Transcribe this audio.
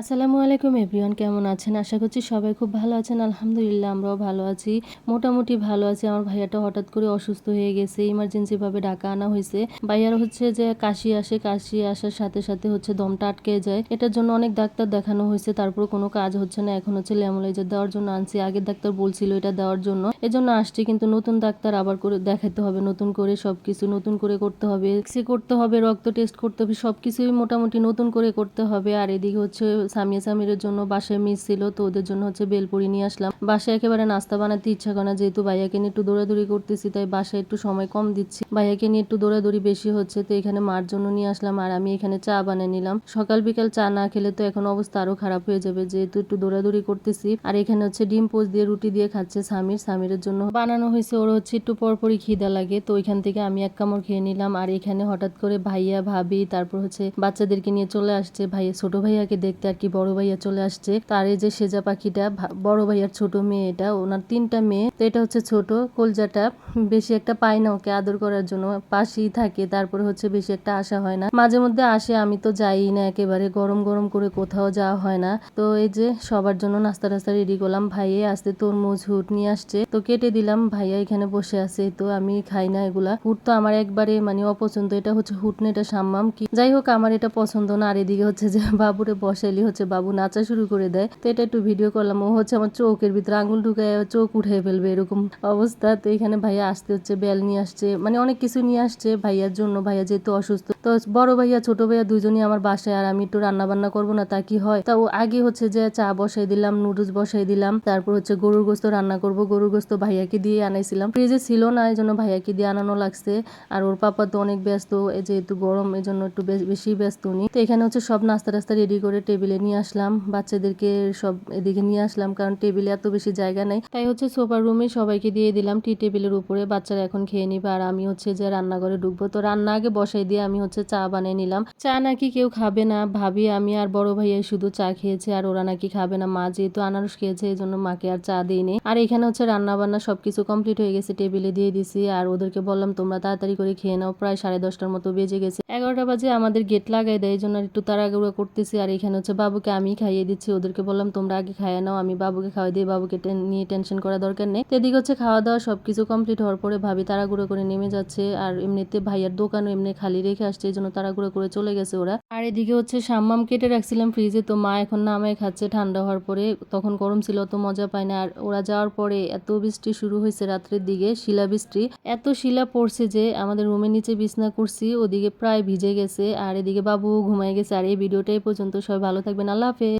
আসসালামু আলাইকুম এভরিওয়ান, কেমন আছেন? আশা করছি সবাই খুব ভালো আছেন। আলহামদুলিল্লাহ, আমরাও ভালো আছি। মোটামুটি ভালো আছি। আমার ভাইয়াটা হঠাৎ করে অসুস্থ হয়ে গেছে। ইমার্জেন্সি ভাবে ডাকা আনা হয়েছে। ভাইয়ার হচ্ছে যে কাশি আসে, কাশি আসার সাথে সাথে হচ্ছে দমটা আটকে যায়। এটার জন্য অনেক ডাক্তার দেখানো হয়েছে। তারপর কোনো কাজ হচ্ছে না। এখন হচ্ছে ল্যামোলাইজার দেওয়ার জন্য আনছি। আগের ডাক্তার বলছিল এটা দেওয়ার জন্য। এজন্য আসছি, কিন্তু নতুন ডাক্তার আবার করে দেখাতে হবে। নতুন করে সবকিছু নতুন করে করতে হবে। এক্সরে করতে হবে, রক্ত টেস্ট করতে হবে, সবকিছুই মোটামুটি নতুন করে করতে হবে। আর এদিকে হচ্ছে সামিয়া সামিরের জন্য বাসায় মিস ছিল, তো ওদের জন্য হচ্ছে বেলপুরি নিয়ে আসলাম। বাসায় একেবারে নাস্তা বানাতে ইচ্ছা করে না, যেহেতু ভাইয়াকে নিয়ে একটু দৌড়াদৌড়ি করতেছি, তাই বাসায় একটু সময় কম দিচ্ছি। ভাইয়াকে নিয়ে একটু দৌড়াদৌড়ি বেশি হচ্ছে, তো এখানে মার জন্য নিয়ে আসলাম, আর আমি এখানে চা বানিয়ে নিলাম। সকাল বিকাল চা না খেলে তো এখন অবস্থা আরও খারাপ হয়ে যাবে, যেহেতু একটু দৌড়াদৌড়ি করতেছি। আর এখানে হচ্ছে ডিম পোস্ট দিয়ে রুটি দিয়ে খাচ্ছে সামির সামিরের জন্য বানানো হয়েছে, ওর হচ্ছে একটু পরপরই খিদা লাগে, তো ওইখান থেকে আমি এক কামড় খেয়ে নিলাম। আর এখানে হঠাৎ করে ভাইয়া, ভাবি, তারপর হচ্ছে বাচ্চাদেরকে নিয়ে চলে আসছে, ভাইয়া, ছোট ভাইয়াকে দেখতে আর কি বড় ভাইয়া চলে আসছে। তার এই যে সেজা পাখিটা বড় ভাইয়ার ছোট মেয়ে এটা ওনার তিনটা মেয়ে। তো এটা হচ্ছে ছোট, কলজাটা বেশি একটা পায় না ওকে আদর করার জন্য, পাশেই থাকে, তারপরে হচ্ছে বেশি একটা আসা হয় না। মাঝে মধ্যে আসে, আমি তো যাই না, একেবারে গরম গরম করে কোথাও যাওয়া হয় না। তো এই যে সবার জন্য নাস্তা টাস্তা রেডি করলাম, ভাইয়ে আসতে তরমুজ, হুট নিয়ে আসছে। তো কেটে দিলাম, ভাইয়া এখানে বসে আছে, তো আমি খাই না এগুলা। হুট তো আমার একবারে মানে অপছন্দ, এটা হচ্ছে হুট না এটা সাম্মাম। কি, যাই হোক, আমার এটা পছন্দ না, আর এদিকে হচ্ছে যে বাবুরে বসাইলি হচ্ছে বাবু নাচা শুরু করে দেয়। তো এটা একটু ভিডিও করলাম। ও হচ্ছে আমার চোখের ভিতরে আঙুল ঢুকায় চোখ উঠে ফেলবে এরকম অবস্থা। তো এখানে ভাইয়া আসতে হচ্ছে, বেল নিয়ে আসছে মানে অনেক কিছু নিয়ে আসছে ভাইয়ার জন্য। ভাইয়া যেহেতু অসুস্থ। তো বড় ভাইয়া, ছোট ভাইয়া দুজনই আমার বাসায় আর আমি একটু রান্না বান্না করব না, তা কি হয়? তা ও আগে হচ্ছে যে চা বসাই দিলাম, নুডলস বসাই দিলাম, তারপর হচ্ছে গরুর গোস্ত রান্না করব। গরুর গোস্ত ভাইয়াকে দিয়ে আনাইছিলাম। ফ্রিজে ছিল না এই জন্য ভাইয়াকে দিয়ে আনানো লাগছে। আর ওর পাপা তো অনেক ব্যস্ত, এই যেহেতু গরম এই জন্য একটু বেশ- ব্যস্ত উনি। তো এখানে হচ্ছে সব নাস্তা টাস্তা রেডি করে টেবিলে নিয়ে আসলাম। বাচ্চাদেরকে সব এদিকে নিয়ে আসলাম, কারণ টেবিলে এত বেশি জায়গা নেই। তাই হচ্ছে সোফার রুমে সবাইকে দিয়ে দিলাম, টি টেবিলের উপরে। বাচ্চারা এখন খেয়ে নিবে, আর আমি হচ্ছে যে রান্নাঘরে ঢুকবো। তো রান্না আগে বসাই দিয়ে আমি হচ্ছে চা বানিয়ে নিলাম। চা নাকি কেউ খাবে না। ভাবি, আমি আর বড় ভাইয়া শুধু চা খেয়েছে আর ওরা নাকি খাবে না। মা যেহেতু আনারস খেয়েছে এই জন্য মাকে আর চা দিইনি। আর এখানে হচ্ছে রান্না বান্না সবকিছু কমপ্লিট হয়ে গেছে। টেবিলে দিয়ে দিছি আর ওদেরকে বললাম, তোমরা তাড়াতাড়ি করে খেয়ে নাও। প্রায় সাড়ে দশটার মতো বেজে গেছে। এগারোটা বাজে আমাদের গেট লাগাই দেয় এই জন্য একটু তাড়াগুড়া করতেছি। আর এখানে হচ্ছে বাবুকে আমি খাইয়ে দিচ্ছি। ওদেরকে বললাম, তোমরা আগে খাইয়ে নাও। আমি বাবুকে খাওয়াই দিয়ে বাবুকে নিয়ে টেনশন করা দরকার নেই। এদিকে হচ্ছে খাওয়া দাওয়া সবকিছু কমপ্লিট হওয়ার পরে ভাবি তাড়াগুড়ো করে নেমে যাচ্ছে। আর এমনিতে ভাইয়ার দোকানও এমনি খালি রেখে আসছে। এই জন্য তাড়াগুড়ো করে চলে গেছে ওরা। আর এদিকে হচ্ছে সাম্মাম কেটে রাখছিলাম ফ্রিজে, তো মা এখন নামায় খাচ্ছে ঠান্ডা হওয়ার পরে। তখন গরম ছিল অত মজা পায় না। আর ওরা যাওয়ার পরে এত বৃষ্টি শুরু হয়েছে রাত্রের দিকে, শিলা বৃষ্টি। এত শিলা পড়ছে যে আমাদের রুমের নিচে বিছনা করছি, ওদিকে প্রায় ভিজে গেছে। আর এদিকে বাবু ঘুমাই গেছে। আর এই ভিডিওটাই পর্যন্ত, সবাই ভালো থাকবেন, আল্লাহ হাফেজ।